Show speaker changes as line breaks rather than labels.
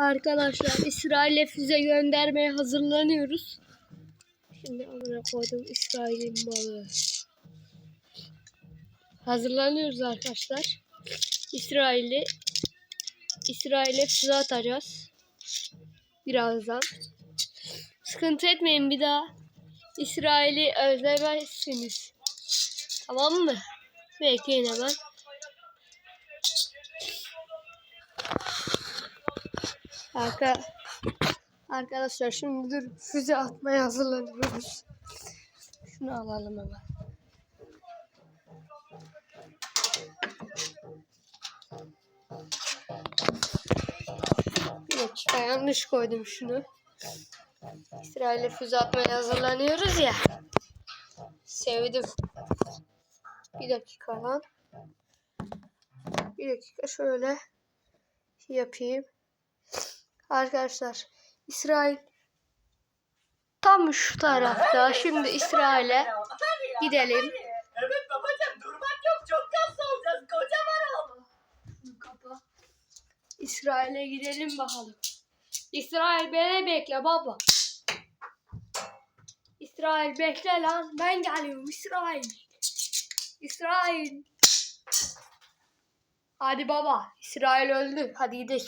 Arkadaşlar İsrail'e füze göndermeye hazırlanıyoruz. Şimdi amına koydum İsrail'in malı. Hazırlanıyoruz arkadaşlar. İsrail'i İsrail'e füze atacağız. Birazdan. Sıkıntı etmeyin bir daha. İsrail'i özlemezsiniz. Tamam mı? Bekleyin hemen. Arka Arkadaşlar şimdi dur füze atmaya hazırlanıyoruz. Şunu alalım hemen. Bir dakika yanlış koydum şunu. İsrail'e füze atmaya hazırlanıyoruz ya. Sevdim. Bir dakika lan. Bir dakika şöyle yapayım. Arkadaşlar İsrail tam şu tarafta. Şimdi İsrail'e gidelim.
Evet babacığım durmak yok çok kaslı olacağız kocaman.
Kapa. İsrail'e gidelim bakalım. İsrail beni bekle baba. İsrail bekle lan. Ben geliyorum İsrail. İsrail. Hadi baba. İsrail öldü. Hadi gidelim.